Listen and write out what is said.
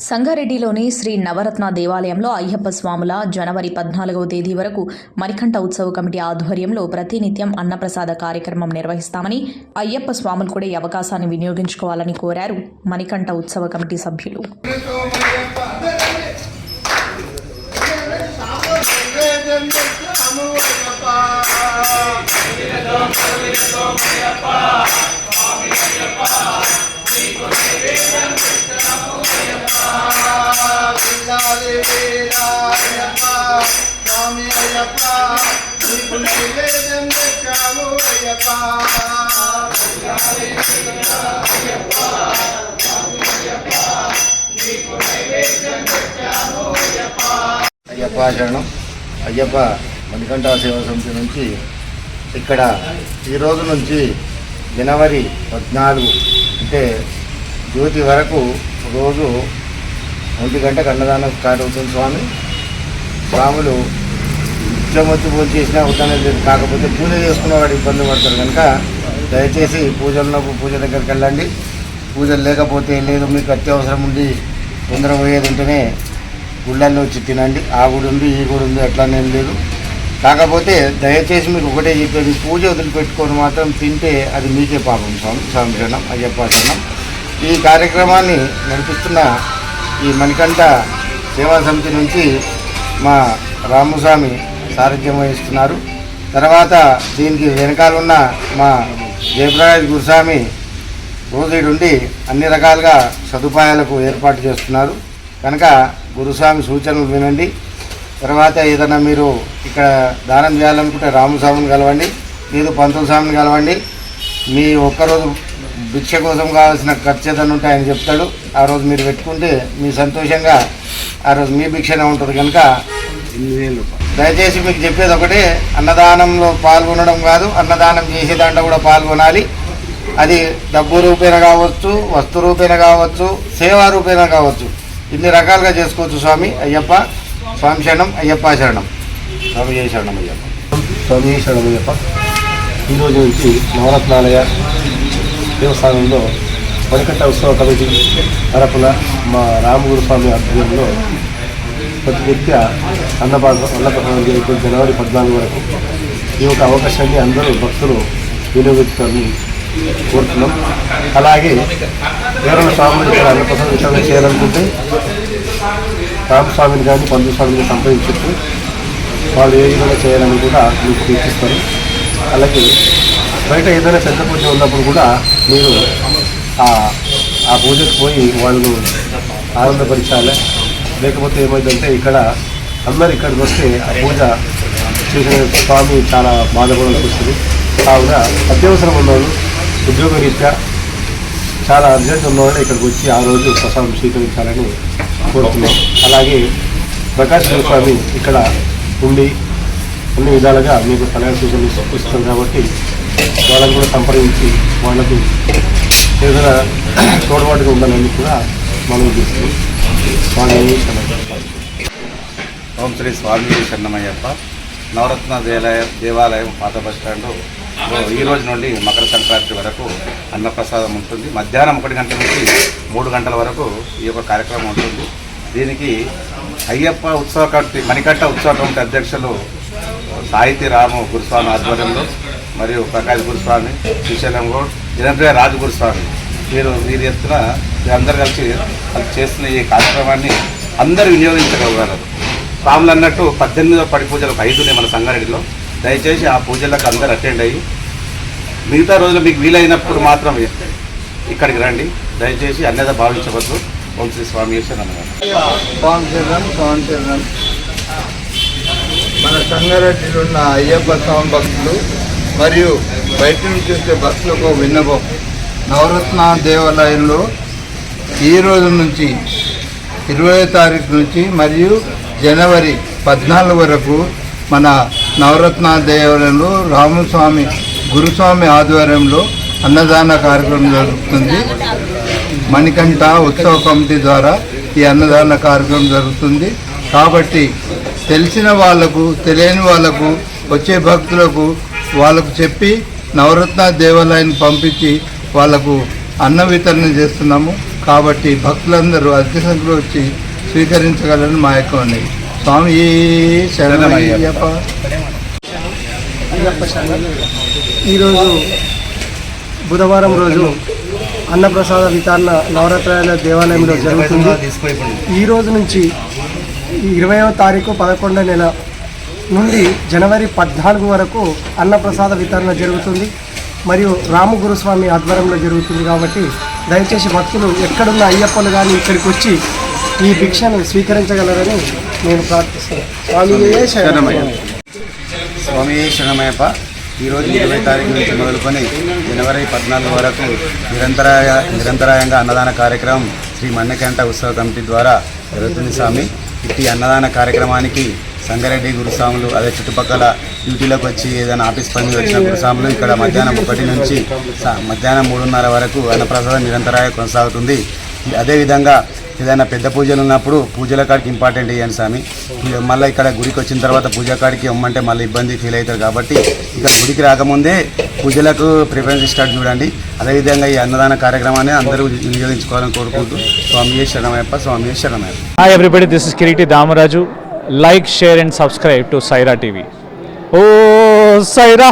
సంగారెడ్డిలోని శ్రీ నవరత్న దేవాలయంలో అయ్యప్ప స్వాముల జనవరి పద్నాలుగవ తేదీ వరకు మణికంఠ ఉత్సవ కమిటీ ఆధ్వర్యంలో ప్రతినిత్యం అన్నప్రసాద కార్యక్రమం నిర్వహిస్తామని అయ్యప్ప స్వాములు కూడా ఈ అవకాశాన్ని వినియోగించుకోవాలని కోరారు మణికంఠ ఉత్సవ కమిటీ సభ్యులు. స్వామి అయ్యప్ప నీకు తెచ్చాము అయ్యప్ప అయ్యప్ప శరణం అయ్యప్ప మణికంఠ సేవా సమితి నుంచి ఇక్కడ ఈ రోజు నుంచి జనవరి పద్నాలుగు అంటే జ్యోతి వరకు రోజు ఒంటి గంటకు అన్నదానం స్టార్ట్ అవుతుంది స్వామి. స్వాములు నిత్యం పూజ చేసినా అవుతానే లేదు. కాకపోతే పూజ చేసుకునేవాడు ఇబ్బంది పడతారు కనుక దయచేసి పూజలున్నప్పుడు పూజ దగ్గరికి వెళ్ళండి. పూజలు లేకపోతే లేదు. మీకు అత్యవసరం ఉండి తొందర పోయేది ఉంటేనే గుళ్ళల్లో వచ్చి తినండి. ఆ గుడి ఉంది ఈ గుడి ఉంది అట్లానేం లేదు. కాకపోతే దయచేసి మీకు ఒకటే చెప్పేది పూజ వదిలిపెట్టుకొని మాత్రం తింటే అది మీకే పాపం. స్వామి స్వామి శరణం ఈ కార్యక్రమాన్ని నడిపిస్తున్న ఈ మణికంఠ సేవా సమితి నుంచి మా రామస్వామి సారథ్యం వహిస్తున్నారు. తర్వాత దీనికి వెనకాలన్న మా జయప్రకాష్ గురుస్వామి రోజుడుండి ఉండి అన్ని రకాలుగా సదుపాయాలకు ఏర్పాటు చేస్తున్నారు. కనుక గురుస్వామి సూచనలు వినండి. తర్వాత ఏదైనా మీరు ఇక్కడ దానం చేయాలనుకుంటే రామస్వామిని కలవండి లేదు పంతుల స్వామిని కలవండి. మీ ఒక్కరోజు భిక్ష కోసం కావాల్సిన ఖర్చు ఏదైనా ఉంటే ఆయన చెప్తాడు. ఆ రోజు మీరు పెట్టుకుంటే మీ సంతోషంగా ఆ రోజు మీ భిక్షనే ఉంటుంది కనుక దయచేసి మీకు చెప్పేది ఒకటే అన్నదానంలో పాల్గొనడం కాదు అన్నదానం చేసే దాంట్లో కూడా పాల్గొనాలి. అది డబ్బు రూపేణ కావచ్చు వస్తు రూపేణ కావచ్చు సేవా రూపేణ కావచ్చు. ఇన్ని రకాలుగా చేసుకోవచ్చు స్వామి అయ్యప్ప. స్వామి శరణం అయ్యప్ప శరణం. స్వామి జయ శరణం అయ్యప్ప. స్వామి శరణమయ్యప్ప ఈరోజు నుంచి నవరత్నాలయ దేవస్థానంలో మణికట్ట ఉత్సవ కమిటీ తరపున మా రామగురు స్వామి ఆధ్వర్యంలో ప్రతినిత్య అన్నభాగం అన్నప్రసాదం జరిగిన జనవరి పద్నాలుగు వరకు ఈ యొక్క అవకాశాన్ని అందరూ భక్తులు వినియోగించుకొని కోరుతున్నాం. అలాగే ఎవరైనా స్వాములు ఇక్కడ అన్నప్రసాదం విషయంలో చేయాలనుకుంటే రామస్వామిని కానీ పండు స్వామిని సంప్రదించచ్చు. వాళ్ళు ఏ విధంగా చేయాలని కూడా మీకు సూచిస్తారు. అలాగే బయట ఏదైనా పెద్ద పూజ ఉన్నప్పుడు కూడా మీరు ఆ ఆ పూజకు పోయి వాళ్ళను ఆనందపరచాలి. లేకపోతే ఏమైందంటే ఇక్కడ అందరు ఇక్కడికి వస్తే ఆ పూజ చేసిన స్వామి చాలా బాధపడాల్సి వస్తుంది. కావున అత్యవసరం ఉన్నవాళ్ళు ఉద్యోగ రీత్యా చాలా అర్జెంట్ ఉన్నవాళ్ళు ఇక్కడికి వచ్చి ఆ రోజు ప్రసాదం స్వీకరించాలని కోరుతున్నాం. అలాగే ప్రకాశ్ స్వామి ఇక్కడ ఉండి అన్ని విధాలుగా మీకు సలహా సూచనలు ఇస్తుంది కాబట్టి వాళ్ళని కూడా సంప్రదించి వాళ్ళకు ఏదైనా తోడబాటుగా ఉండాలని కూడా మనం చేస్తున్నాం. స్వామి ఓం శ్రీ స్వామి శరణమయ్యప్ప. నవరత్న దేవాలయం దేవాలయం పాత బస్ ఈ రోజు నుండి మకర సంక్రాంతి వరకు అన్నప్రసాదం ఉంటుంది. మధ్యాహ్నం ఒకటి గంటల నుంచి మూడు గంటల వరకు ఈ యొక్క కార్యక్రమం ఉంటుంది. దీనికి అయ్యప్ప ఉత్సవ కమిటీ మణికట్ట ఉత్సవ కమిటీ అధ్యక్షులు సాహితీ రాము గురుస్వామి ఆధ్వర్యంలో మరియు ప్రకాష్ గురుస్వామి శ్రీశైలం గౌడ్ జనప్రియ రాజు గురుస్వామి వీరు వీరు ఎత్తున వీరందరూ కలిసి కలిసి చేస్తున్న ఈ కార్యక్రమాన్ని అందరూ వినియోగించగలరు. స్వాములు అన్నట్టు పద్దెనిమిదో పడి పూజలు ఒక ఐదునే మన సంగారెడ్డిలో. దయచేసి ఆ పూజలకు అందరు అటెండ్ అయ్యి మిగతా రోజులు మీకు వీలైనప్పుడు మాత్రం ఇక్కడికి రండి. దయచేసి అన్నద భావించవద్దు. ఓం శ్రీ స్వామి అన్నగారు స్వామి మన సంగారెడ్డిలో ఉన్న అయ్యప్ప స్వామి భక్తులు మరియు బయట నుంచి వచ్చే భక్తులకు ఒక విన్నపం. నవరత్న దేవాలయంలో ఈ రోజు నుంచి ఇరవై తారీఖు నుంచి మరియు జనవరి పద్నాలుగు వరకు మన నవరత్న దేవాలయంలో రామస్వామి గురుస్వామి ఆధ్వర్యంలో అన్నదాన కార్యక్రమం జరుగుతుంది. మణికంఠ ఉత్సవ కమిటీ ద్వారా ఈ అన్నదాన కార్యక్రమం జరుగుతుంది. కాబట్టి తెలిసిన వాళ్ళకు తెలియని వాళ్ళకు వచ్చే భక్తులకు వాళ్ళకు చెప్పి నవరత్న దేవాలయాన్ని పంపించి వాళ్ళకు అన్న వితరణ చేస్తున్నాము. కాబట్టి భక్తులందరూ అధిక సంఖ్యలో వచ్చి స్వీకరించగలని మా యొక్క ఉన్నాయి స్వామి ఈరోజు బుధవారం రోజు అన్నప్రసాద వితరణ నవరాత్రాల దేవాలయంలో జరుగుతుంది. ఈ రోజు నుంచి ఇరవైవ తారీఖు పదకొండో నెల నుండి జనవరి పద్నాలుగు వరకు అన్నప్రసాద వితరణ జరుగుతుంది. మరియు రాము గురుస్వామి ఆధ్వర్యంలో జరుగుతుంది కాబట్టి దయచేసి భక్తులు ఎక్కడున్న అయ్యప్పలు కానీ ఇక్కడికి వచ్చి ఈ భిక్షను స్వీకరించగలరని నేను ప్రార్థిస్తున్నాను. స్వామి శరణమయ్య. స్వామి శరణమయ్యప్ప ఈరోజు ఇరవై తారీఖు నుంచి మొదలుకొని జనవరి పద్నాలుగు వరకు నిరంతరాయ నిరంతరాయంగా అన్నదాన కార్యక్రమం శ్రీ మన్నకంట ఉత్సవ కమిటీ ద్వారా జరుగుతుంది స్వామి. ఇట్టి అన్నదాన కార్యక్రమానికి సంగారెడ్డి గురుస్వాములు అదే చుట్టుపక్కల డ్యూటీలోకి వచ్చి ఏదైనా ఆఫీస్ పని వచ్చిన గురుస్వాములు ఇక్కడ మధ్యాహ్నం ఒకటి నుంచి మధ్యాహ్నం మూడున్నర వరకు అన్నప్రసాదం నిరంతరాయ కొనసాగుతుంది. అదేవిధంగా ఏదైనా పెద్ద పూజలు ఉన్నప్పుడు పూజల కాడికి ఇంపార్టెంట్ ఇవ్వండి స్వామి. మళ్ళీ ఇక్కడ గుడికి వచ్చిన తర్వాత పూజ కాడికి ఇమ్మంటే మళ్ళీ ఇబ్బంది ఫీల్ అవుతారు కాబట్టి ఇక్కడ గుడికి రాకముందే పూజలకు ప్రిఫరెన్స్ ఇస్తాడు చూడండి. అదేవిధంగా ఈ అన్నదాన కార్యక్రమాన్ని అందరూ వినియోగించుకోవాలని కోరుకుంటూ స్వామి శరణమయ్యప్ప స్వామి శరణమయ్యప్ప. Hi everybody this is Kireeti Damaraju like share and subscribe to Saira TV oh Sye Raa